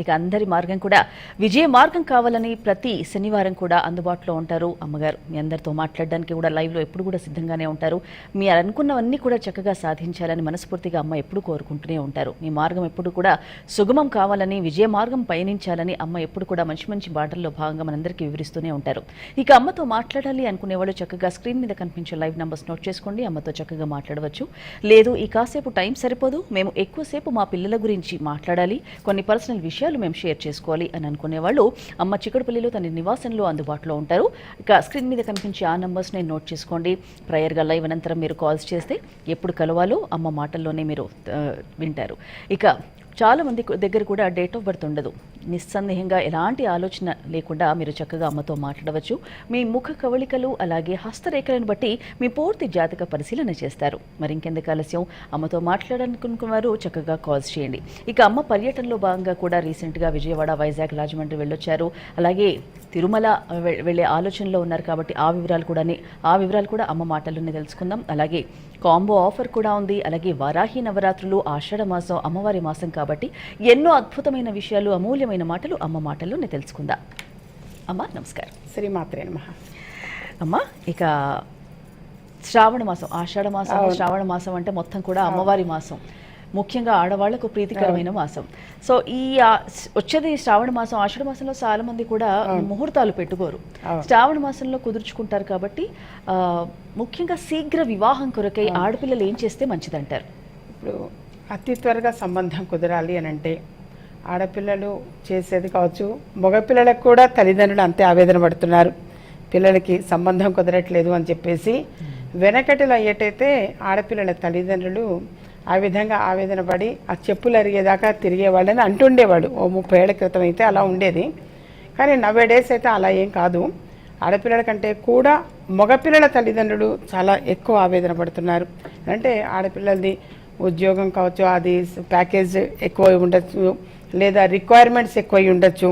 ఇక అందరి మార్గం కూడా విజయ మార్గం కావాలని ప్రతి శనివారం కూడా అందుబాటులో ఉంటారు అమ్మగారు. మీ అందరితో మాట్లాడడానికి కూడా లైవ్లో ఎప్పుడు కూడా సిద్ధంగానే ఉంటారు. మీ అనుకున్నవన్నీ కూడా చక్కగా సాధించాలని మనస్ఫూర్తిగా అమ్మ ఎప్పుడు కోరుకుంటూనే ఉంటారు. మీ మార్గం ఎప్పుడు కూడా సుగమం కావాలని విజయ మార్గం పయనించాలని అమ్మ ఎప్పుడు కూడా మంచి మంచి బాటల్లో భాగంగా మనందరికీ వివరిస్తూనే ఉంటారు. ఇక అమ్మతో మాట్లాడాలి అనుకునే వాళ్ళు చక్కగా స్క్రీన్ మీద కనిపించే లైవ్ నంబర్స్ నోట్ చేసుకోండి. అమ్మతో చక్కగా మాట్లాడవచ్చు. లేదు ఈ కాసేపు టైం సరిపోదు. మేము ఎక్కువసేపు మా పిల్లల గురించి మాట్లాడాలి. కొన్ని పర్సనల్ విషయాలు మేము షేర్ చేసుకోవాలి అని అనుకునే వాళ్ళు అమ్మ చిక్కడపల్లిలో తన నివాసంలో అందుబాటులో ఉంటారు. ఇక స్క్రీన్ మీద కనిపించే ఆ నంబర్స్ నేను నోట్ చేసుకోండి. ప్రయర్గా లైవ్ అనంతరం మీరు కాల్స్ చేస్తే ఎప్పుడు కలవాలో అమ్మ మాటల్లోనే మీరు వింటారు. ఇక చాలా మంది దగ్గర కూడా డేట్ ఆఫ్ బర్త్ ఉండదు. నిస్సందేహంగా ఎలాంటి ఆలోచన లేకుండా మీరు చక్కగా అమ్మతో మాట్లాడవచ్చు. మీ ముఖ కవళికలు అలాగే హస్తరేఖలను బట్టి మీ పూర్తి జాతక పరిశీలన చేస్తారు. మరింకెందుకు ఆలస్యం? అమ్మతో మాట్లాడాలనుకున్న వారు చక్కగా కాల్స్ చేయండి. ఇక అమ్మ పర్యటనలో భాగంగా కూడా రీసెంట్గా విజయవాడ వైజాగ్ రాజమండ్రి వెళ్ళొచ్చారు. అలాగే తిరుమల వెళ్ళే ఆలోచనలో ఉన్నారు కాబట్టి ఆ వివరాలు కూడా ఆ వివరాలు కూడా అమ్మ మాటల్లోనే తెలుసుకుందాం. అలాగే కాంబో ఆఫర్ కూడా ఉంది. అలాగే వారాహి నవరాత్రులు ఆషాఢ మాసం అమ్మవారి మాసం కాబట్టి ఎన్నో అద్భుతమైన విషయాలు అమూల్యమైన మాటలు అమ్మ మాటల్లోనే తెలుసుకుందాం. అమ్మ నమస్కారం. శ్రీమాత్రే నమ. అమ్మ ఇక శ్రావణ మాసం ఆషాఢ మాసం శ్రావణ మాసం అంటే మొత్తం కూడా అమ్మవారి మాసం. ముఖ్యంగా ఆడవాళ్ళకు ప్రీతికరమైన మాసం. సో ఈ వచ్చేది శ్రావణ మాసం ఆషాఢ మాసంలో చాలా మంది కూడా ముహూర్తాలు పెట్టుకోరు. శ్రావణ మాసంలో కుదుర్చుకుంటారు కాబట్టి ముఖ్యంగా శీఘ్ర వివాహం కొరకై ఆడపిల్లలు ఏం చేస్తే మంచిదంటారు? ఇప్పుడు అతి త్వరగా సంబంధం కుదరాలి అని అంటే ఆడపిల్లలు చేసేది కావచ్చు మగపిల్లలకు కూడా తల్లిదండ్రులు అంతే ఆవేదన పడుతున్నారు. పిల్లలకి సంబంధం కుదరట్లేదు అని చెప్పేసి వెనకటిలో అయ్యేటైతే ఆడపిల్లల తల్లిదండ్రులు ఆ విధంగా ఆవేదన పడి ఆ చెప్పులు అరిగేదాకా తిరిగేవాళ్ళని అంటుండేవాడు. ఓ ముప్పై ఏళ్ళ క్రితం అయితే అలా ఉండేది. కానీ నవ్వే డేస్ అయితే అలా ఏం కాదు. ఆడపిల్లల కంటే కూడా మగపిల్లల తల్లిదండ్రులు చాలా ఎక్కువ ఆవేదన పడుతున్నారు. అంటే ఆడపిల్లలది ఉద్యోగం కావచ్చు అది ప్యాకేజ్ ఎక్కువ ఉండొచ్చు లేదా రిక్వైర్మెంట్స్ ఎక్కువ ఉండొచ్చు.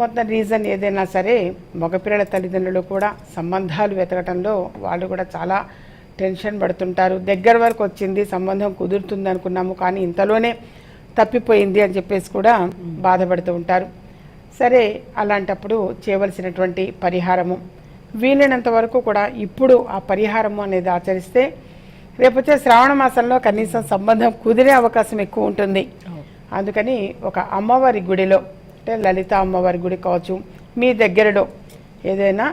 మొత్తం రీజన్ ఏదైనా సరే మగపిల్లల తల్లిదండ్రులు కూడా సంబంధాలు వెతకటంలో వాళ్ళు కూడా చాలా టెన్షన్ పడుతుంటారు. దగ్గర వరకు వచ్చింది సంబంధం కుదురుతుంది అనుకున్నాము కానీ ఇంతలోనే తప్పిపోయింది అని చెప్పేసి కూడా బాధపడుతూ ఉంటారు. సరే అలాంటప్పుడు చేయవలసినటువంటి పరిహారము. వీలైనంత వరకు కూడా ఇప్పుడు ఆ పరిహారము అనేది ఆచరిస్తే రేపొచ్చే శ్రావణ మాసంలో కనీసం సంబంధం కుదిరే అవకాశం ఎక్కువ ఉంటుంది. అందుకని ఒక అమ్మవారి గుడిలో అంటే లలిత అమ్మవారి గుడి కావచ్చు మీ దగ్గరలో ఏదైనా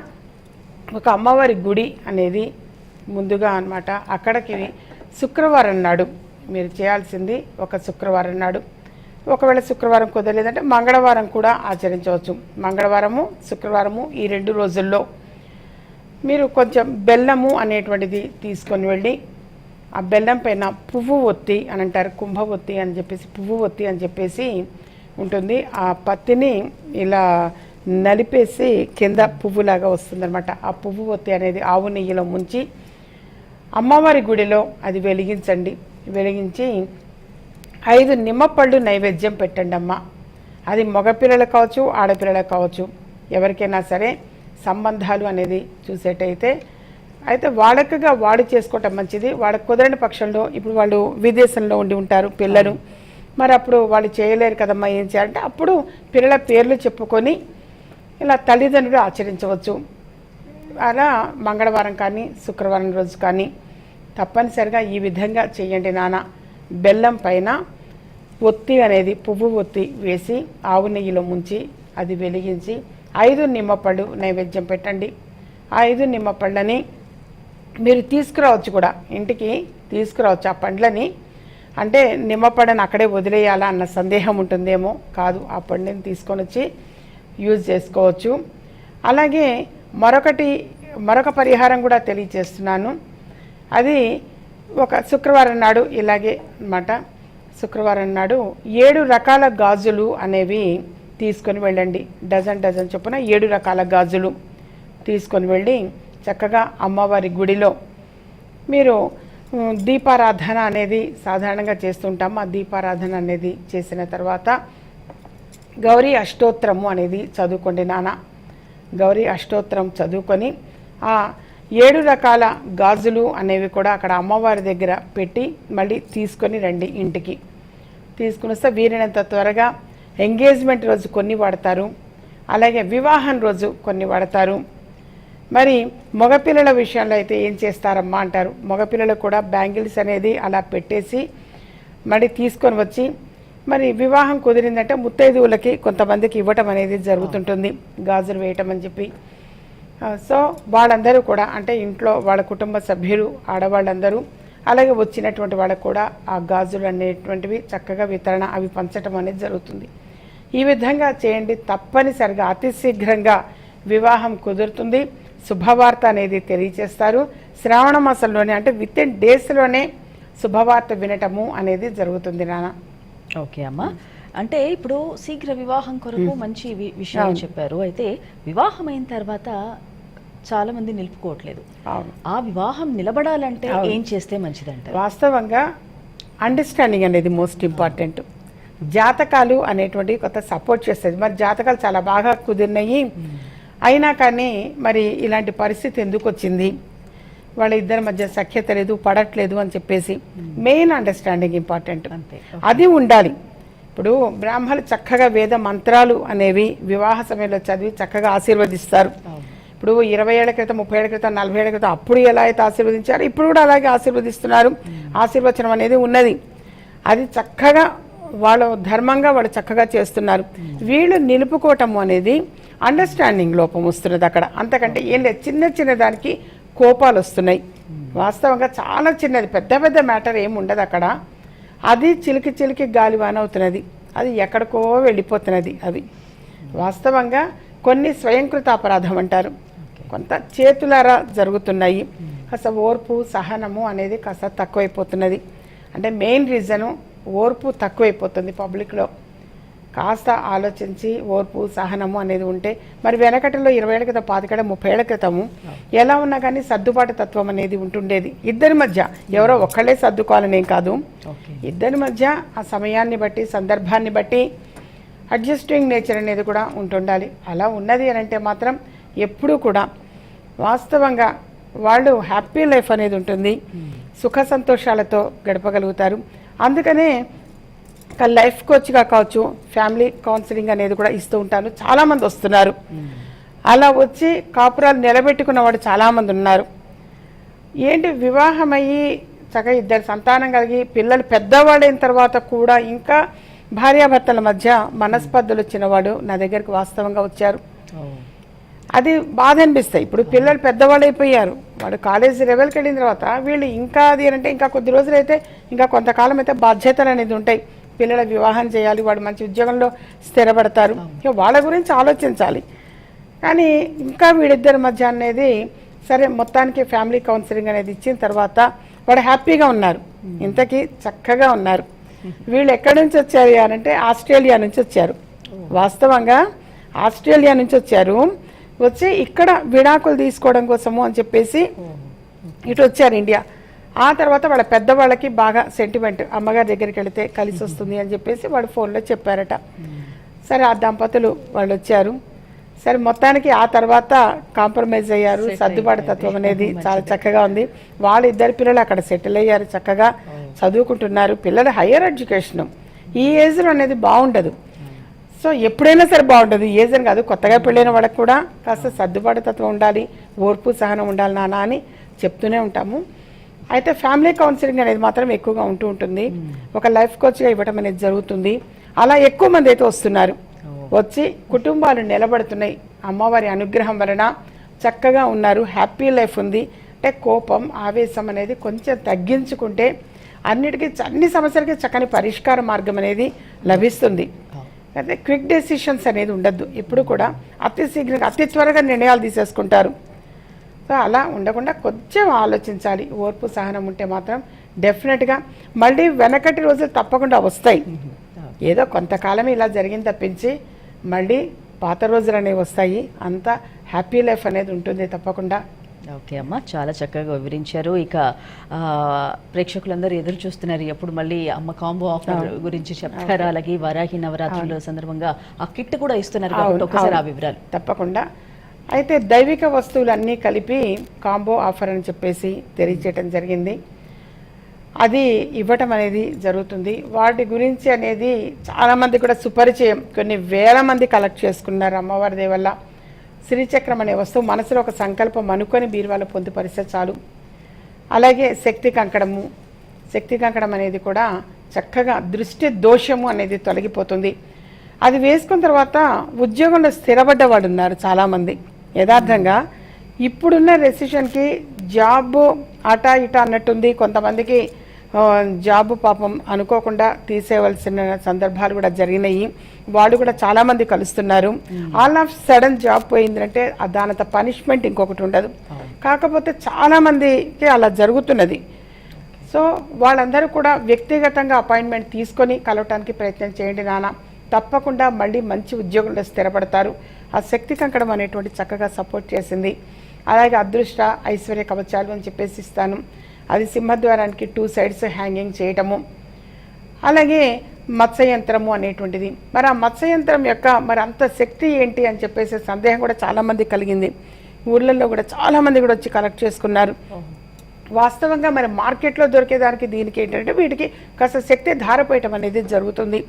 ఒక అమ్మవారి గుడి అనేది ముందుగా అనమాట అక్కడికి శుక్రవారం నాడు మీరు చేయాల్సింది ఒక శుక్రవారం నాడు. ఒకవేళ శుక్రవారం కుదరలేదంటే మంగళవారం కూడా ఆచరించవచ్చు. మంగళవారము శుక్రవారము ఈ రెండు రోజుల్లో మీరు కొంచెం బెల్లము అనేటువంటిది తీసుకొని వెళ్ళి ఆ బెల్లం పైన పువ్వు ఒత్తి అని అంటారు కుంభ ఒత్తి అని చెప్పేసి పువ్వు ఒత్తి అని చెప్పేసి ఉంటుంది. ఆ పత్తిని ఇలా నలిపేసి కింద పువ్వులాగా వస్తుందన్నమాట. ఆ పువ్వు ఒత్తి అనేది ఆవు నెయ్యిలో ముంచి అమ్మవారి గుడిలో అది వెలిగించండి. వెలిగించి ఐదు నిమ్మపళ్ళు నైవేద్యం పెట్టండి అమ్మ. అది మగపిల్లలకు కావచ్చు ఆడపిల్లలకు కావచ్చు ఎవరికైనా సరే సంబంధాలు అనేది చూసేటైతే అయితే వాళ్ళకుగా వాడు చేసుకోవటం మంచిది. వాళ్ళకి కుదరని పక్షంలో ఇప్పుడు వాళ్ళు విదేశంలో ఉండి ఉంటారు పిల్లలు. మరి అప్పుడు వాళ్ళు చేయలేరు కదమ్మా ఏం చేయాలంటే అప్పుడు పిల్లల పేర్లు చెప్పుకొని ఇలా తల్లిదండ్రులు ఆచరించవచ్చు. అలా మంగళవారం కానీ శుక్రవారం రోజు కానీ తప్పనిసరిగా ఈ విధంగా చేయండి నాన్న. బెల్లం పైన ఒత్తి అనేది పువ్వు ఒత్తి వేసి ఆవు నెయ్యిలో ముంచి అది వెలిగించి ఐదు నిమ్మపళ్ళు నైవేద్యం పెట్టండి. ఆ ఐదు నిమ్మపళ్ళని మీరు తీసుకురావచ్చు కూడా. ఇంటికి తీసుకురావచ్చు ఆ పండ్లని. అంటే నిమ్మపళ్ళని అక్కడే వదిలేయాలా అన్న సందేహం ఉంటుందేమో కాదు. ఆ పండుని తీసుకొని వచ్చి యూజ్ చేసుకోవచ్చు. అలాగే మరొకటి మరొక పరిహారం కూడా తెలియచేస్తున్నాను అది ఒక శుక్రవారం నాడు ఇలాగే అన్నమాట. శుక్రవారం నాడు ఏడు రకాల గాజులు అనేవి తీసుకొని వెళ్ళండి. డజన్ డజన్ చొప్పున ఏడు రకాల గాజులు తీసుకొని వెళ్ళి చక్కగా అమ్మవారి గుడిలో మీరు దీపారాధన అనేది సాధారణంగా చేస్తుంటాము ఆ దీపారాధన అనేది చేసిన తర్వాత గౌరీ అష్టోత్తరము అనేది చదువుకోండి నాన్న. గౌరీ అష్టోత్తరం చదువుకొని ఆ ఏడు రకాల గాజులు అనేవి కూడా అక్కడ అమ్మవారి దగ్గర పెట్టి మళ్ళీ తీసుకొని రండి ఇంటికి. తీసుకుని వస్తే వీలైనంత త్వరగా ఎంగేజ్మెంట్ రోజు కొన్ని వాడతారు. అలాగే వివాహం రోజు కొన్ని వాడతారు. మరి మగపిల్లల విషయంలో అయితే ఏం చేస్తారమ్మా అంటారు. మగపిల్లలు కూడా బ్యాంగిల్స్ అనేది అలా పెట్టేసి మళ్ళీ తీసుకొని వచ్చి మరి వివాహం కుదిరిందంటే ముత్తైదువులకి కొంతమందికి ఇవ్వటం అనేది జరుగుతుంటుంది. గాజులు వేయటం అని చెప్పి సో వాళ్ళందరూ కూడా అంటే ఇంట్లో వాళ్ళ కుటుంబ సభ్యులు ఆడవాళ్ళందరూ అలాగే వచ్చినటువంటి వాళ్ళకు కూడా ఆ గాజులు అనేటువంటివి చక్కగా వితరణ అవి పంచటం అనేది జరుగుతుంది. ఈ విధంగా చేయండి. తప్పనిసరిగా అతి శీఘ్రంగా వివాహం కుదురుతుంది. శుభవార్త అనేది తెలియచేస్తారు శ్రావణ మాసంలోనే అంటే విత్ ఇన్ డేస్లోనే శుభవార్త వినటము అనేది జరుగుతుంది నాన్న. ఓకే అమ్మా. అంటే ఇప్పుడు శీఘ్ర వివాహం కొరకు మంచి విషయాలు. చెప్పారు. అయితే వివాహం అయిన తర్వాత చాలా మంది నిలుపుకోవట్లేదు. ఆ వివాహం నిలబడాలంటే. ఏం చేస్తే మంచిదంటారు? వాస్తవంగా అండర్స్టాండింగ్ అనేది మోస్ట్ ఇంపార్టెంట్ జాతకాలు అనేటువంటివి కొత్త సపోర్ట్ చేస్తుంది. మరి జాతకాలు చాలా బాగా కుదిరినాయి. అయినా కానీ మరి ఇలాంటి పరిస్థితి ఎందుకు వచ్చింది? వాళ్ళ ఇద్దరి మధ్య సఖ్యత లేదు పడట్లేదు అని చెప్పేసి మెయిన్ అండర్స్టాండింగ్ ఇంపార్టెంట్ అంతే. అది ఉండాలి. ఇప్పుడు బ్రాహ్మణులు చక్కగా వేద మంత్రాలు అనేవి వివాహ సమయంలో చదివి చక్కగా ఆశీర్వదిస్తారు. ఇప్పుడు ఇరవై ఏళ్ళ క్రితం ముప్పై ఏళ్ళ క్రితం నలభై ఏళ్ళ క్రితం అప్పుడు ఎలా అయితే ఆశీర్వదించారు ఇప్పుడు కూడా అలాగే ఆశీర్వదిస్తున్నారు. ఆశీర్వచనం అనేది ఉన్నది. అది చక్కగా వాళ్ళు ధర్మంగా వాళ్ళు చక్కగా చేస్తున్నారు. వీళ్ళు నిలుపుకోవటం అనేది అండర్స్టాండింగ్ లోపం వస్తున్నది అక్కడ. అంతకంటే ఏం లేదు. చిన్న చిన్న దానికి కోపాలు వస్తున్నాయి. వాస్తవంగా చాలా చిన్నది. పెద్ద పెద్ద మ్యాటర్ ఏమి ఉండదు అక్కడ. అది చిలికి చిలికి గాలివాన అవుతున్నది అది ఎక్కడికో వెళ్ళిపోతున్నది అవి. వాస్తవంగా కొన్ని స్వయంకృత అపరాధం అంటారు. కొంత చేతులారా జరుగుతున్నాయి. కాస్త ఓర్పు సహనము అనేది కాస్త తక్కువైపోతున్నది. అంటే మెయిన్ రీజను ఓర్పు తక్కువైపోతుంది పబ్లిక్లో. కాస్త ఆలోచించి ఓర్పు సహనము అనేది ఉంటే మరి వెనకటిలో ఇరవై ఏళ్ళ క్రితం పాతికేళ్ళ ముప్పై ఏళ్ళ క్రితము ఎలా ఉన్నా కానీ సర్దుబాటు తత్వం అనేది ఉంటుండేది. ఇద్దరి మధ్య ఎవరో ఒక్కళ్ళే సర్దుకోవాలని కాదు. ఇద్దరి మధ్య ఆ సమయాన్ని బట్టి సందర్భాన్ని బట్టి అడ్జస్టింగ్ నేచర్ అనేది కూడా ఉంటుండాలి. అలా ఉన్నది అని అంటే మాత్రం ఎప్పుడూ కూడా వాస్తవంగా వాళ్ళు హ్యాపీ లైఫ్ అనేది ఉంటుంది. సుఖ సంతోషాలతో గడపగలుగుతారు. అందుకనే లైఫ్ కోచ్గా కావచ్చు ఫ్యామిలీ కౌన్సిలింగ్ అనేది కూడా ఇస్తూ ఉంటాను. చాలామంది వస్తున్నారు. అలా వచ్చి కాపురాలు నిలబెట్టుకున్న వాడు చాలామంది ఉన్నారు. ఏంటి వివాహం అయ్యి చక్కగా ఇద్దరు సంతానం కలిగి పిల్లలు పెద్దవాడైన తర్వాత కూడా ఇంకా భార్యాభర్తల మధ్య మనస్పర్ధలు వచ్చినవాడు నా దగ్గరికి వాస్తవంగా వచ్చారు. అది బాధ అనిపిస్తాయి. ఇప్పుడు పిల్లలు పెద్దవాళ్ళు అయిపోయారు వాడు కాలేజీ లెవెల్కి వెళ్ళిన తర్వాత వీళ్ళు ఇంకా అది అంటే ఇంకా కొద్ది రోజులు అయితే ఇంకా కొంతకాలం అయితే బాధ్యతలు అనేది ఉంటాయి. పిల్లల వివాహం చేయాలి వాడు మంచి ఉద్యోగంలో స్థిరపడతారు. వాళ్ళ గురించి ఆలోచించాలి. కానీ ఇంకా వీళ్ళిద్దరి మధ్య అనేది సరే మొత్తానికి ఫ్యామిలీ కౌన్సిలింగ్ అనేది ఇచ్చిన తర్వాత వాడు హ్యాపీగా ఉన్నారు. ఇంతకీ చక్కగా ఉన్నారు. వీళ్ళు ఎక్కడి నుంచి వచ్చారు అంటే ఆస్ట్రేలియా నుంచి వచ్చారు. వాస్తవంగా ఆస్ట్రేలియా నుంచి వచ్చారు. వచ్చి ఇక్కడ విడాకులు తీసుకోవడం కోసము అని చెప్పేసి ఇటు వచ్చారు ఇండియా. ఆ తర్వాత వాళ్ళ పెద్దవాళ్ళకి బాగా సెంటిమెంట్ అమ్మగారి దగ్గరికి వెళితే కలిసి వస్తుంది అని చెప్పేసి వాడు ఫోన్లో చెప్పారట. సరే ఆ దంపతులు వాళ్ళు వచ్చారు. సరే మొత్తానికి ఆ తర్వాత కాంప్రమైజ్ అయ్యారు. సర్దుబాటు. తత్వం అనేది చాలా. చక్కగా ఉంది. వాళ్ళ ఇద్దరు పిల్లలు అక్కడ సెటిల్ అయ్యారు చక్కగా. చదువుకుంటున్నారు. పిల్లలు హయ్యర్ ఎడ్యుకేషన్ ఈ ఏజ్లో అనేది బాగుండదు. సో ఎప్పుడైనా సరే బాగుంటుంది ఏజ్ అని కాదు కొత్తగా పెళ్ళైన వాళ్ళకి కూడా కాస్త సర్దుబాటు తత్వం ఉండాలి. ఓర్పు సహనం ఉండాలి నాన్న అని చెప్తూనే ఉంటాము. అయితే ఫ్యామిలీ కౌన్సిలింగ్ అనేది మాత్రం ఎక్కువగా ఉంటూ ఉంటుంది. ఒక లైఫ్ కోచ్గా ఇవ్వడం అనేది జరుగుతుంది. అలా ఎక్కువ మంది అయితే వస్తున్నారు. వచ్చి కుటుంబాలు నిలబడుతున్నాయి. అమ్మవారి అనుగ్రహం వలన చక్కగా ఉన్నారు. హ్యాపీ లైఫ్ ఉంది. అంటే కోపం ఆవేశం అనేది కొంచెం తగ్గించుకుంటే అన్నిటికీ అన్ని సమస్యలకి చక్కని పరిష్కార మార్గం అనేది లభిస్తుంది. అయితే క్విక్ డెసిషన్స్ అనేది ఉండద్దు. ఎప్పుడు కూడా అతి శీఘ్రంగా అతి త్వరగా నిర్ణయాలు తీసేసుకుంటారు. సో అలా ఉండకుండా కొంచెం ఆలోచించాలి. ఓర్పు సహనం ఉంటే మాత్రం డెఫినెట్గా మళ్ళీ వెనకటి రోజులు తప్పకుండా వస్తాయి. ఏదో కొంతకాలం ఇలా జరిగింది తప్పించి మళ్ళీ పాత రోజులు అనేవి వస్తాయి. అంత హ్యాపీ లైఫ్ అనేది ఉంటుంది తప్పకుండా. ఓకే అమ్మ చాలా చక్కగా వివరించారు. ఇక ప్రేక్షకులందరూ ఎదురు చూస్తున్నారు. ఎప్పుడు మళ్ళీ అమ్మ కాంబో ఆఫర్. గురించి చెప్తారా. అలాగే వరాహి నవరాత్రుల సందర్భంగా ఆ కిట్ కూడా ఇస్తున్నారు కాబట్టి ఒకసారి ఆ. వివరాలు. తప్పకుండా. అయితే దైవిక వస్తువులన్నీ కలిపి కాంబో ఆఫర్ అని చెప్పేసి తెలియచేయటం జరిగింది. అది ఇవ్వటం అనేది జరుగుతుంది. వాటి గురించి అనేది చాలామంది కూడా సుపరిచయం. కొన్ని వేల మంది కలెక్ట్ చేసుకున్నారు అమ్మవారి దయ వల్ల శ్రీచక్రం అనే వస్తువు మనసులో ఒక సంకల్పం అనుకొని బీరువాలో పొందుపరిస్తే చాలు. అలాగే శక్తి కంకణము. శక్తి కంకణం అనేది కూడా చక్కగా దృష్టి దోషము అనేది తొలగిపోతుంది. అది వేసుకున్న తర్వాత ఉద్యోగంలో స్థిరపడ్డవాడు ఉన్నారు చాలామంది. యథార్థంగా ఇప్పుడున్న రెసిషన్కి జాబ్ అటా ఇటా అన్నట్టుంది. కొంతమందికి జాబ్ పాపం అనుకోకుండా తీసేయవలసిన సందర్భాలు కూడా జరిగినాయి. వాళ్ళు కూడా చాలామంది కలుస్తున్నారు. ఆల్ ఆఫ్ సడన్ జాబ్ పోయిందంటే దానంత పనిష్మెంట్ ఇంకొకటి ఉండదు. కాకపోతే చాలామందికి అలా జరుగుతున్నది. సో వాళ్ళందరూ కూడా వ్యక్తిగతంగా అపాయింట్మెంట్ తీసుకొని కలవటానికి ప్రయత్నం చేయండి నాన్న. తప్పకుండా మళ్ళీ మంచి ఉద్యోగంలో స్థిరపడతారు. ఆ శక్తి కంకణం అనేటువంటి చక్కగా సపోర్ట్ చేసింది. అలాగే అదృష్ట ఐశ్వర్య కవచాలు అని చెప్పేసి ఇస్తాను. అది సింహద్వారానికి టూ సైడ్స్ హ్యాంగింగ్ చేయటము. అలాగే మత్స్యయంత్రము అనేటువంటిది. మరి ఆ మత్స్యయంత్రం యొక్క మరి అంత శక్తి ఏంటి అని చెప్పేసి సందేహం కూడా చాలామంది కలిగింది. ఊర్లలో కూడా చాలామంది కూడా వచ్చి కలెక్ట్ చేసుకున్నారు. వాస్తవంగా మరి మార్కెట్లో దొరికేదానికి దీనికి ఏంటంటే వీటికి కాస్త శక్తి ధారపోయటం అనేది జరుగుతుంది.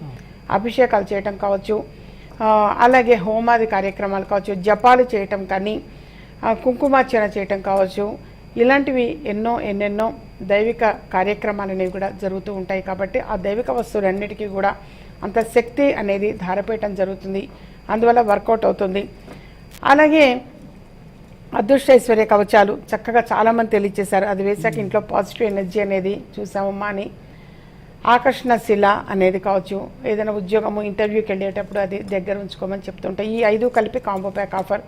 అభిషేకాలు చేయటం కావచ్చు అలాగే హోమాది కార్యక్రమాలు కావచ్చు జపాలు చేయటం కానీ కుంకుమార్చన చేయటం కావచ్చు ఇలాంటివి ఎన్నో ఎన్నెన్నో దైవిక కార్యక్రమాలు అనేవి కూడా జరుగుతూ ఉంటాయి కాబట్టి ఆ దైవిక వస్తువులన్నిటికీ కూడా అంత శక్తి అనేది ధారపేయటం జరుగుతుంది. అందువల్ల వర్కౌట్ అవుతుంది. అలాగే అదృష్టైశ్వర్య కవచాలు చక్కగా చాలామంది తెలియచేశారు అది వేసాక ఇంట్లో పాజిటివ్ ఎనర్జీ అనేది చూసామమ్మా అని ఆకర్షణ శిల అనేది కావచ్చు ఏదైనా ఉద్యోగము ఇంటర్వ్యూకి వెళ్ళేటప్పుడు అది దగ్గర ఉంచుకోమని చెప్తుంటాయి ఈ ఐదు కలిపి కాంబో ప్యాక్ ఆఫర్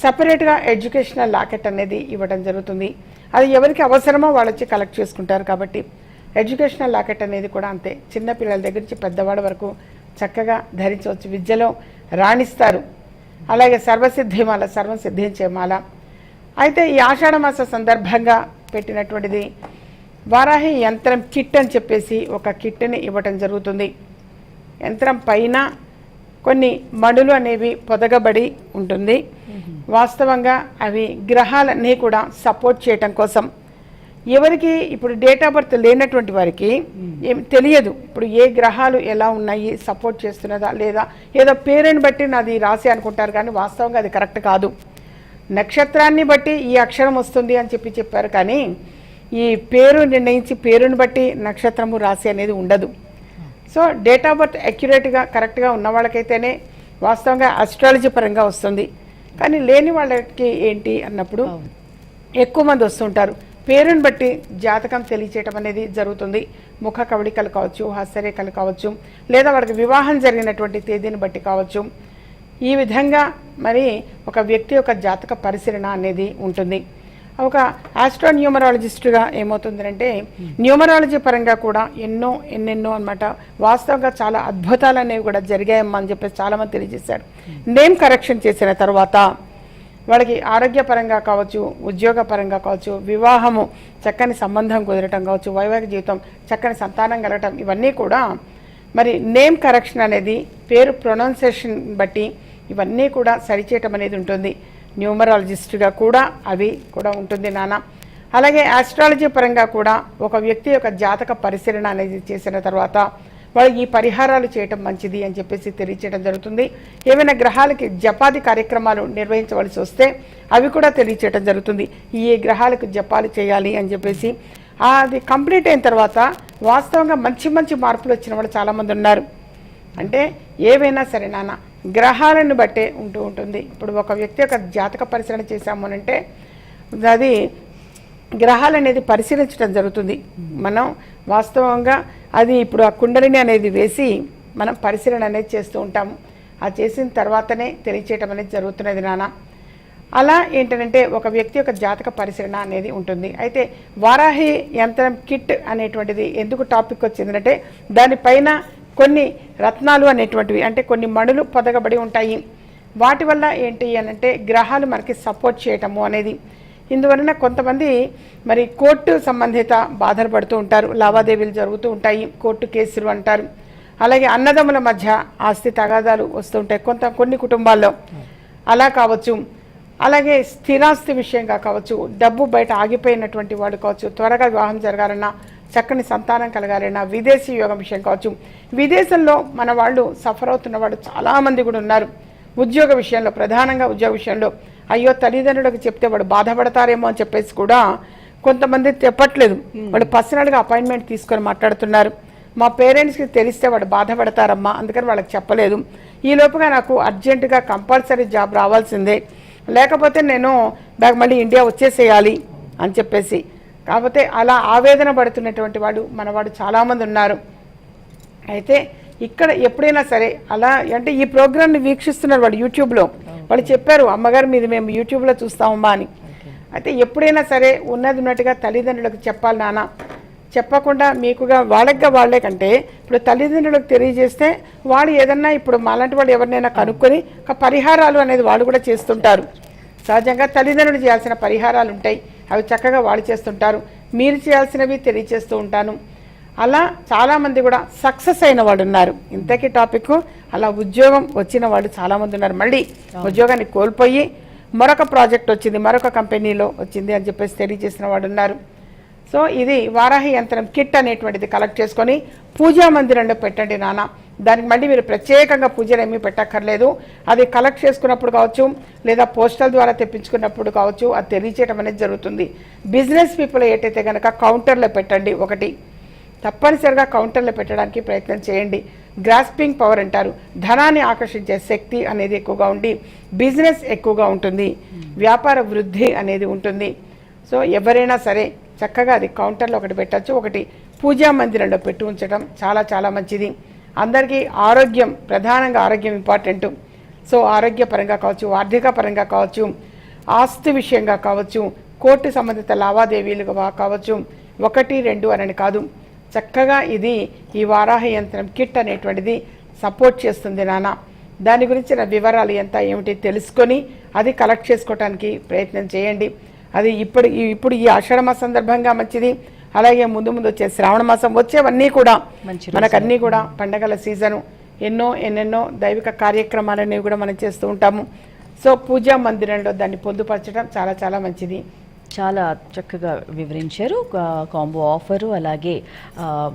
సపరేట్గా ఎడ్యుకేషనల్ లాకెట్ అనేది ఇవ్వడం జరుగుతుంది. అది ఎవరికి అవసరమో వాళ్ళు వచ్చి కలెక్ట్ చేసుకుంటారు కాబట్టి ఎడ్యుకేషనల్ లాకెట్ అనేది కూడా అంతే. చిన్నపిల్లల దగ్గర నుంచి పెద్దవాడి వరకు చక్కగా ధరించవచ్చు. విద్యలో రాణిస్తారు. అలాగే సర్వసిద్ధిమాల సర్వం సిద్ధించే మాల అయితే ఈ ఆషాఢమాస సందర్భంగా పెట్టినటువంటిది వారాహి యంత్రం కిట్ అని చెప్పేసి ఒక కిట్ని ఇవ్వటం జరుగుతుంది. యంత్రం పైన కొన్ని మడులు అనేవి పొదగబడి ఉంటుంది. వాస్తవంగా అవి గ్రహాలన్నీ కూడా సపోర్ట్ చేయటం కోసం. ఎవరికి ఇప్పుడు డేట్ ఆఫ్ బర్త్ లేనటువంటి వారికి ఏం తెలియదు. ఇప్పుడు ఏ గ్రహాలు ఎలా ఉన్నాయి సపోర్ట్ చేస్తున్నదా లేదా ఏదో పేరుని బట్టి నాది రాసి అనుకుంటారు కానీ వాస్తవంగా అది కరెక్ట్ కాదు. నక్షత్రాన్ని బట్టి ఈ అక్షరం వస్తుంది అని చెప్పి చెప్పారు కానీ ఈ పేరు నిర్ణయించి పేరుని బట్టి నక్షత్రము రాశి అనేది ఉండదు. సో డేట్ ఆఫ్ బర్త్ అక్యురేట్గా కరెక్ట్గా ఉన్న వాళ్ళకైతేనే వాస్తవంగా అస్ట్రాలజీ పరంగా వస్తుంది. కానీ లేని వాళ్ళకి ఏంటి అన్నప్పుడు. ఎక్కువ మంది వస్తుంటారు. పేరుని బట్టి జాతకం తెలియచేయటం అనేది జరుగుతుంది. ముఖ కవళికలు కావచ్చు హస్తరేఖలు కావచ్చు లేదా వాళ్ళకి వివాహం జరిగినటువంటి తేదీని బట్టి కావచ్చు. ఈ విధంగా మరి ఒక వ్యక్తి యొక్క జాతక పరిశీలన అనేది ఉంటుంది. ఒక ఆస్ట్రో న్యూమరాలజిస్ట్గా ఏమవుతుందంటే న్యూమరాలజీ పరంగా కూడా ఎన్నో ఎన్నెన్నో అన్నమాట. వాస్తవంగా చాలా అద్భుతాలు అనేవి కూడా జరిగాయమ్మా అని చెప్పేసి చాలామంది తెలియజేశారు. నేమ్ కరెక్షన్ చేసిన తర్వాత వాళ్ళకి ఆరోగ్యపరంగా కావచ్చు ఉద్యోగపరంగా కావచ్చు వివాహము చక్కని సంబంధం కుదరటం కావచ్చు వైవాహిక జీవితం చక్కని సంతానం కలగటం ఇవన్నీ కూడా మరి నేమ్ కరెక్షన్ అనేది పేరు ప్రొనౌన్సియేషన్ బట్టి ఇవన్నీ కూడా సరిచేయటం అనేది ఉంటుంది. న్యూమరాలజిస్ట్గా కూడా అవి కూడా ఉంటుంది నాన్న. అలాగే ఆస్ట్రాలజీ పరంగా కూడా ఒక వ్యక్తి యొక్క జాతక పరిశీలన అనేది చేసిన తర్వాత వాళ్ళు ఈ పరిహారాలు చేయటం మంచిది అని చెప్పేసి తెలియచేయడం జరుగుతుంది. ఏవైనా గ్రహాలకి జపాది కార్యక్రమాలు నిర్వహించవలసి వస్తే అవి కూడా తెలియచేయడం జరుగుతుంది. ఈ గ్రహాలకు జపాలు చేయాలి అని చెప్పేసి. అది కంప్లీట్ అయిన తర్వాత వాస్తవంగా మంచి మంచి మార్పులు వచ్చిన వాళ్ళు చాలామంది ఉన్నారు. అంటే ఏవైనా సరే నాన్న గ్రహాలను బట్టే ఉంటూ ఉంటుంది. ఇప్పుడు ఒక వ్యక్తి యొక్క జాతక పరిశీలన చేశాము అని అంటే అది గ్రహాలు అనేది పరిశీలించడం జరుగుతుంది. మనం వాస్తవంగా అది ఇప్పుడు ఆ కుండలిని అనేది వేసి మనం పరిశీలన అనేది చేస్తూ ఉంటాము. ఆ చేసిన తర్వాతనే తెలియచేయటం అనేది జరుగుతున్నది నాన్న. అలా ఏంటంటే ఒక వ్యక్తి యొక్క జాతక పరిశీలన అనేది ఉంటుంది. అయితే వారాహి యంత్రం కిట్ అనేటువంటిది ఎందుకు టాపిక్ వచ్చిందంటే దానిపైన కొన్ని రత్నాలు అనేటువంటివి అంటే కొన్ని మణులు పొదగబడి ఉంటాయి. వాటి వల్ల ఏంటి అని అంటే గ్రహాలు మనకి సపోర్ట్ చేయటము అనేది. ఇందువలన కొంతమంది మరి కోర్టు సంబంధిత బాధలు పడుతూ ఉంటారు లావాదేవీలు జరుగుతూ ఉంటాయి కోర్టు కేసులు అంటారు. అలాగే అన్నదమ్ముల మధ్య ఆస్తి తగాదాలు వస్తుంటాయి కొంత కొన్ని కుటుంబాల్లో. అలా కావచ్చు. అలాగే స్థిరాస్తి విషయంగా కావచ్చు డబ్బు బయట ఆగిపోయినటువంటి వాడు కావచ్చు త్వరగా వివాహం జరగాలన్నా చక్కని సంతానం కలగాలన్నా విదేశీ యోగం విషయం కావచ్చు. విదేశంలో మన వాళ్ళు సఫర్ అవుతున్న వాళ్ళు చాలామంది కూడా ఉన్నారు. ఉద్యోగ విషయంలో ప్రధానంగా ఉద్యోగ విషయంలో. అయ్యో తల్లిదండ్రులకు చెప్తే వాడు బాధపడతారేమో అని చెప్పేసి కూడా కొంతమంది చెప్పట్లేదు వాడు పర్సనల్గా అపాయింట్మెంట్ తీసుకొని మాట్లాడుతున్నారు. మా పేరెంట్స్కి తెలిస్తే వాడు బాధపడతారమ్మా అందుకని వాళ్ళకి చెప్పలేదు. ఈ లోపుగా నాకు అర్జెంటుగా కంపల్సరీ జాబ్ రావాల్సిందే. లేకపోతే నేను బ్యాక్ మళ్ళీ ఇండియా వచ్చేసేయాలి అని చెప్పేసి కాకపోతే అలా ఆవేదన పడుతున్నటువంటి వాడు మనవాడు చాలామంది ఉన్నారు. అయితే ఇక్కడ ఎప్పుడైనా సరే అలా అంటే ఈ ప్రోగ్రామ్ని వీక్షిస్తున్నారు వాడు యూట్యూబ్లో. వాళ్ళు చెప్పారు అమ్మగారు మీది మేము యూట్యూబ్లో చూస్తామమ్మా అని. అయితే ఎప్పుడైనా సరే ఉన్నది ఉన్నట్టుగా తల్లిదండ్రులకు చెప్పాలి నాన్న. చెప్పకుండా మీకుగా వాళ్ళకి వాళ్ళే కంటే ఇప్పుడు తల్లిదండ్రులకు తెలియజేస్తే వాళ్ళు ఏదన్నా ఇప్పుడు మాలాంటి వాళ్ళు ఎవరినైనా కనుక్కొని ఒక పరిహారాలు అనేది వాళ్ళు కూడా చేస్తుంటారు. సహజంగా తల్లిదండ్రులు చేయాల్సిన పరిహారాలు ఉంటాయి. అవి చక్కగా వాళ్ళు చేస్తుంటారు. మీరు చేయాల్సినవి తెలియజేస్తూ ఉంటాను. అలా చాలామంది కూడా సక్సెస్ అయిన వాళ్ళు ఉన్నారు. ఇంతకీ టాపిక్ అలా ఉద్యోగం వచ్చిన వాళ్ళు చాలామంది ఉన్నారు. మళ్ళీ ఉద్యోగాన్ని కోల్పోయి మరొక ప్రాజెక్ట్ వచ్చింది మరొక కంపెనీలో వచ్చింది అని చెప్పేసి తెలియజేసిన వాళ్ళు ఉన్నారు. సో ఇది వారాహి యంత్రం కిట్ అనేటువంటిది కలెక్ట్ చేసుకొని పూజా మందిరంలో పెట్టండి నాన్న. దానికి మళ్ళీ మీరు ప్రత్యేకంగా పూజలు ఏమీ పెట్టక్కర్లేదు. అది కలెక్ట్ చేసుకున్నప్పుడు కావచ్చు లేదా పోస్టల్ ద్వారా తెప్పించుకున్నప్పుడు కావచ్చు అది తెలియచేయడం అనేది జరుగుతుంది. బిజినెస్ పీపుల్ ఏటైతే కనుక కౌంటర్లో పెట్టండి ఒకటి. తప్పనిసరిగా కౌంటర్లో పెట్టడానికి ప్రయత్నం చేయండి. గ్రాస్పింగ్ పవర్ అంటారు. ధనాన్ని ఆకర్షించే శక్తి అనేది ఎక్కువగా ఉండి బిజినెస్ ఎక్కువగా ఉంటుంది. వ్యాపార వృద్ధి అనేది ఉంటుంది. సో ఎవరైనా సరే చక్కగా అది కౌంటర్లో ఒకటి పెట్టచ్చు. ఒకటి పూజా మందిరంలో పెట్టి ఉంచడం చాలా చాలా మంచిది. అందరికీ ఆరోగ్యం ప్రధానంగా ఆరోగ్యం ఇంపార్టెంట్ సో ఆరోగ్యపరంగా కావచ్చు ఆర్థిక పరంగా కావచ్చు ఆస్తి విషయంగా కావచ్చు కోర్టు సంబంధిత లావాదేవీలుగా కావచ్చు ఒకటి రెండు అని కాదు. చక్కగా ఇది ఈ వారాహ యంత్రం కిట్ అనేటువంటిది సపోర్ట్ చేస్తుంది నాన్న. దాని గురించిన వివరాలు ఎంత ఏమిటి తెలుసుకొని అది కలెక్ట్ చేసుకోవడానికి ప్రయత్నం చేయండి. అది ఇప్పుడు ఈ- ఇప్పుడు ఈ ఆషాఢ సందర్భంగా మంచిది. అలాగే ముందు ముందు వచ్చే శ్రావణ మాసం వచ్చేవన్నీ కూడా మంచి మనకన్నీ కూడా పండగల సీజను. ఎన్నో ఎన్నెన్నో దైవిక కార్యక్రమాలనేవి కూడా మనం చేస్తూ ఉంటాము. సో పూజా మందిరంలో దాన్ని పొందుపరచడం చాలా చాలా మంచిది. చాలా చక్కగా వివరించారు. కాంబో ఆఫరు అలాగే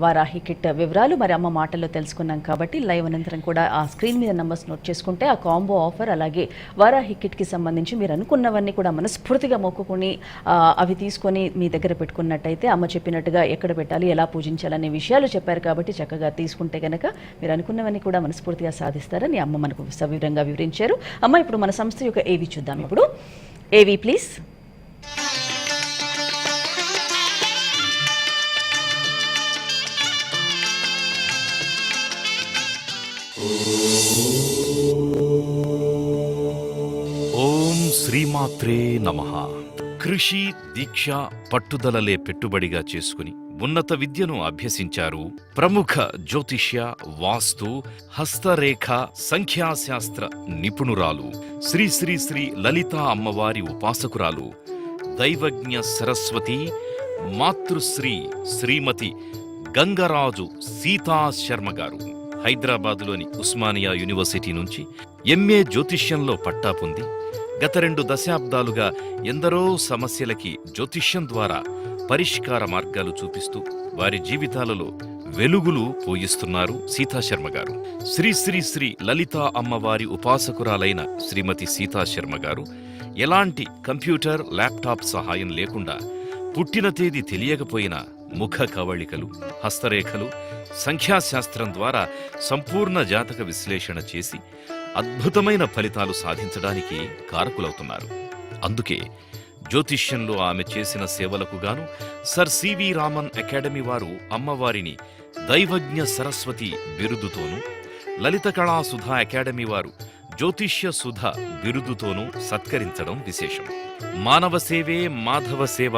వారాహి కిట్ వివరాలు మరి అమ్మ మాటల్లో తెలుసుకున్నాం కాబట్టి లైవ్ అనంతరం కూడా ఆ స్క్రీన్ మీద నంబర్స్ నోట్ చేసుకుంటే ఆ కాంబో ఆఫర్ అలాగే వారాహి కిట్కి సంబంధించి మీరు అనుకున్నవన్నీ కూడా మనస్ఫూర్తిగా మొక్కుకొని అవి తీసుకొని మీ దగ్గర పెట్టుకున్నట్టయితే అమ్మ చెప్పినట్టుగా ఎక్కడ పెట్టాలి ఎలా పూజించాలనే విషయాలు చెప్పారు కాబట్టి చక్కగా తీసుకుంటే కనుక మీరు అనుకున్నవన్నీ కూడా మనస్ఫూర్తిగా సాధిస్తారని అమ్మ మనకు సవివరంగా వివరించారు. అమ్మ ఇప్పుడు మన సంస్థ యొక్క ఏవి చూద్దాం ఇప్పుడు? ఏవి ప్లీజ్? ఓం శ్రీమాత్రే నమ. కృషి దీక్ష పట్టుదలలే పెట్టుబడిగా చేసుకుని ఉన్నత విద్యను అభ్యసించారు ప్రముఖ జ్యోతిష్య వాస్తు హస్తరేఖ సంఖ్యాశాస్త్ర నిపుణురాలు శ్రీ శ్రీ శ్రీ లలితా అమ్మవారి ఉపాసకురాలు దైవజ్ఞ సరస్వతి మాతృశ్రీ శ్రీమతి గంగరాజు సీతా శర్మ గారు. హైదరాబాద్లోని ఉస్మానియా యూనివర్సిటీ నుంచి ఎంఏ జ్యోతిష్యంలో పట్టా పొంది గత రెండు దశాబ్దాలుగా ఎందరో సమస్యలకి జ్యోతిష్యం ద్వారా పరిష్కార మార్గాలు చూపిస్తూ వారి జీవితాలలో వెలుగులు పోయిస్తున్నారు సీతాశర్మ గారు. శ్రీ శ్రీ శ్రీ లలితా అమ్మవారి ఉపాసకురాలైన శ్రీమతి సీతాశర్మ గారు ఎలాంటి కంప్యూటర్ ల్యాప్టాప్ సహాయం లేకుండా పుట్టిన తేదీ తెలియకపోయినా ముఖ కవళికలు హస్తరేఖలు సంఖ్యాశాస్త్రం ద్వారా సంపూర్ణ జాతక విశ్లేషణ చేసి అద్భుతమైన ఫలితాలు సాధించడానికి కారకులవుతున్నారు. అందుకే జ్యోతిష్యంలో ఆమె చేసిన సేవలకు గాను సర్ సివి రామన్ అకాడమీ వారు అమ్మవారిని దైవజ్ఞ సరస్వతి బిరుదుతోనూ లలిత కళా సుధా అకాడమీ వారు జ్యోతిష్య సుధ బిరుదుతోనూ సత్కరించడం విశేషం. మానవ సేవే మాధవ సేవ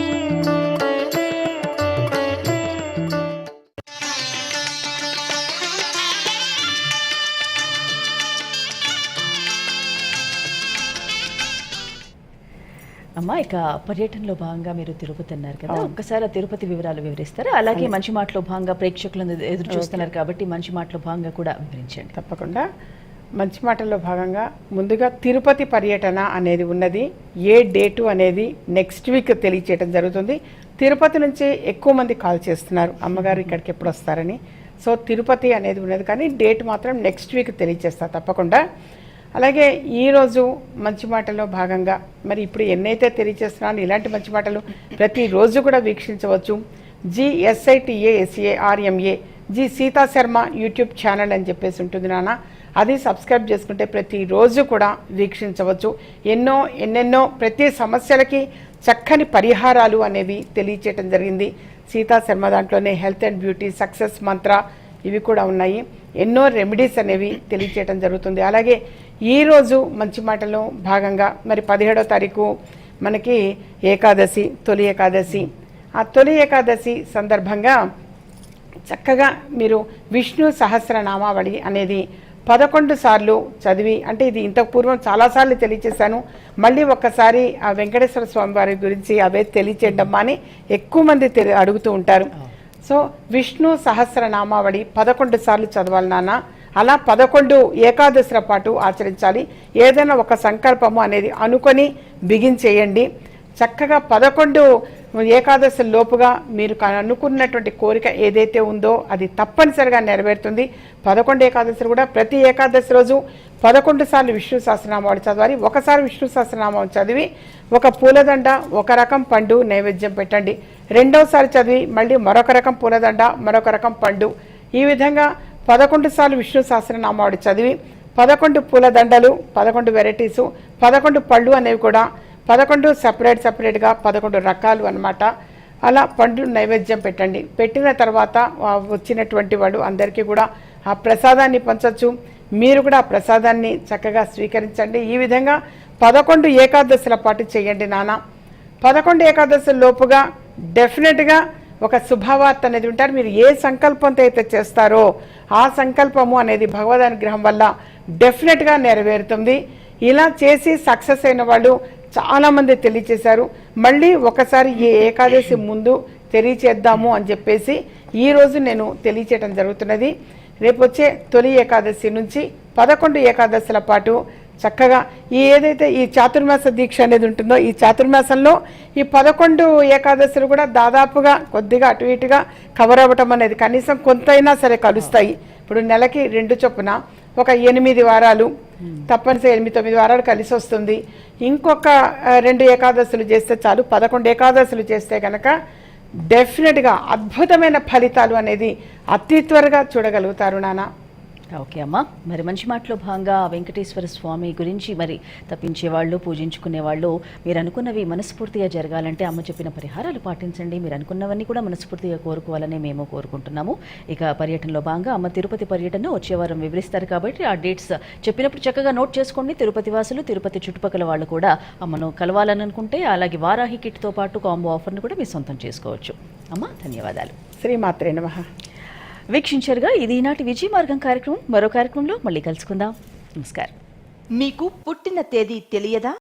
అమ్మా ఇక పర్యటనలో భాగంగా మీరు తిరుపతి అన్నారు కదా ఒక్కసారి తిరుపతి వివరాలు వివరిస్తారా? అలాగే మంచి మాటలో భాగంగా ప్రేక్షకులను ఎదురు చూస్తున్నారు కాబట్టి మంచి మాటలో భాగంగా కూడా వివరించండి. తప్పకుండా. మంచి మాటల్లో భాగంగా ముందుగా తిరుపతి పర్యటన అనేది ఉన్నది. ఏ డేటు అనేది నెక్స్ట్ వీక్ తెలియచేయడం జరుగుతుంది. తిరుపతి నుంచి ఎక్కువ మంది కాల్ చేస్తున్నారు. అమ్మగారు ఇక్కడికి ఎప్పుడు వస్తారని. సో తిరుపతి అనేది ఉన్నది. కానీ డేట్ మాత్రం నెక్స్ట్ వీక్ తెలియచేస్తా తప్పకుండా. అలాగే ఈరోజు మంచి మాటల్లో భాగంగా మరి ఇప్పుడు ఎన్నైతే తెలియజేస్తున్నానో ఇలాంటి మంచి మాటలు ప్రతిరోజు కూడా వీక్షించవచ్చు. G R M A G Sita Sharma YouTube channel అని చెప్పేసి ఉంటుంది నాన్న. అది సబ్స్క్రైబ్ చేసుకుంటే ప్రతిరోజు కూడా వీక్షించవచ్చు. ఎన్నో ఎన్నెన్నో ప్రతి సమస్యలకి చక్కని పరిహారాలు అనేవి తెలియచేయటం జరిగింది. సీతా శర్మ దాంట్లోనే హెల్త్ అండ్ బ్యూటీ సక్సెస్ మంత్ర ఇవి కూడా ఉన్నాయి. ఎన్నో రెమెడీస్ అనేవి తెలియచేయటం జరుగుతుంది. అలాగే ఈరోజు మంచి మాటలో భాగంగా మరి పదిహేడో తారీఖు మనకి ఏకాదశి తొలి ఏకాదశి. ఆ తొలి ఏకాదశి సందర్భంగా చక్కగా మీరు విష్ణు సహస్రనామావళి అనేది పదకొండు సార్లు చదివి అంటే ఇది ఇంతకు పూర్వం చాలాసార్లు తెలియచేశాను. మళ్ళీ ఒక్కసారి ఆ వెంకటేశ్వర స్వామి వారి గురించి అవే తెలియచేయడం అని ఎక్కువ మంది అడుగుతూ ఉంటారు. సో విష్ణు సహస్రనామావళి పదకొండు సార్లు చదవాలి నాన్న. అలా పదకొండు ఏకాదశుల పాటు ఆచరించాలి. ఏదైనా ఒక సంకల్పము అనేది అనుకొని బిగించేయండి చక్కగా పదకొండు ఏకాదశి లోపుగా మీరు అనుకున్నటువంటి కోరిక ఏదైతే ఉందో అది తప్పనిసరిగా నెరవేరుతుంది. పదకొండు ఏకాదశి కూడా ప్రతి ఏకాదశి రోజు పదకొండు సార్లు విష్ణు సహస్రనామాలు చదవాలి. ఒకసారి విష్ణు సహస్రనామం చదివి ఒక పూలదండ ఒక రకం పండు నైవేద్యం పెట్టండి. రెండోసారి చదివి మళ్ళీ మరొక రకం పూలదండ మరొక రకం పండు. ఈ విధంగా పదకొండు సార్లు విష్ణు సహస్రనామాడు చదివి పదకొండు పూల దండలు పదకొండు వెరైటీసు పదకొండు పళ్ళు అనేవి కూడా పదకొండు సపరేట్ సపరేట్గా పదకొండు రకాలు అన్నమాట. అలా పండు నైవేద్యం పెట్టండి. పెట్టిన తర్వాత వచ్చినటువంటి వాడు అందరికీ కూడా ఆ ప్రసాదాన్ని పంచవచ్చు మీరు కూడా ఆ ప్రసాదాన్ని చక్కగా స్వీకరించండి. ఈ విధంగా పదకొండు ఏకాదశుల పాటు చేయండి నాన్న. పదకొండు ఏకాదశి లోపుగా డెఫినెట్గా ఒక శుభవార్త అనేది ఉంటారు మీరు ఏ సంకల్పంతో అయితే చేస్తారో ఆ సంకల్పము అనేది భగవద్ అనుగ్రహం వల్ల డెఫినెట్గా నెరవేరుతుంది. ఇలా చేసి సక్సెస్ అయిన వాళ్ళు చాలామంది తెలియచేశారు. మళ్ళీ ఒకసారి ఈ ఏకాదశి ముందు తెలియచేద్దాము అని చెప్పేసి ఈరోజు నేను తెలియచేయడం జరుగుతున్నది. రేపు వచ్చే తొలి ఏకాదశి నుంచి పదకొండు ఏకాదశుల పాటు చక్కగా ఈ ఏదైతే ఈ చాతుర్మాస దీక్ష అనేది ఉంటుందో ఈ చాతుర్మాసంలో ఈ పదకొండు ఏకాదశులు కూడా దాదాపుగా కొద్దిగా అటు ఇటుగా కవర్ అవ్వటం అనేది కనీసం కొంతైనా సరే కలుస్తాయి. ఇప్పుడు నెలకి రెండు చొప్పున ఒక ఎనిమిది వారాలు తప్పనిసరి ఎనిమిది తొమ్మిది వారాలు కలిసి వస్తుంది. ఇంకొక రెండు ఏకాదశులు చేస్తే చాలు పదకొండు ఏకాదశులు చేస్తే కనుక డెఫినెట్గా అద్భుతమైన ఫలితాలు అనేది అతి త్వరగా చూడగలుగుతారు నాన్న ఓకే అమ్మా. మరి మంచి మాటలో భాగంగా వెంకటేశ్వర స్వామి గురించి మరి తప్పించే వాళ్ళు పూజించుకునే వాళ్ళు మీరు అనుకున్నవి మనస్ఫూర్తిగా జరగాలంటే అమ్మ చెప్పిన పరిహారాలు పాటించండి. మీరు అనుకున్నవన్నీ కూడా మనస్ఫూర్తిగా కోరుకోవాలని మేము కోరుకుంటున్నాము. ఇక పర్యటనలో భాగంగా అమ్మ తిరుపతి పర్యటన వచ్చే వారం వివరిస్తారు కాబట్టి ఆ డేట్స్ చెప్పినప్పుడు చక్కగా నోట్ చేసుకోండి. తిరుపతి వాసులు తిరుపతి చుట్టుపక్కల వాళ్ళు కూడా అమ్మను కలవాలని అనుకుంటే అలాగే వారాహి కిట్తో పాటు కాంబో ఆఫర్ను కూడా మీరు సొంతం చేసుకోవచ్చు. అమ్మ ధన్యవాదాలు. శ్రీమాత్రే నమ. వీక్షించారుగా ఇది ఈనాటి విజయ మార్గం కార్యక్రమం. మరో కార్యక్రమంలో మళ్ళీ కలుసుకుందాం. నమస్కారం. మీకు పుట్టిన తేదీ తెలియదా?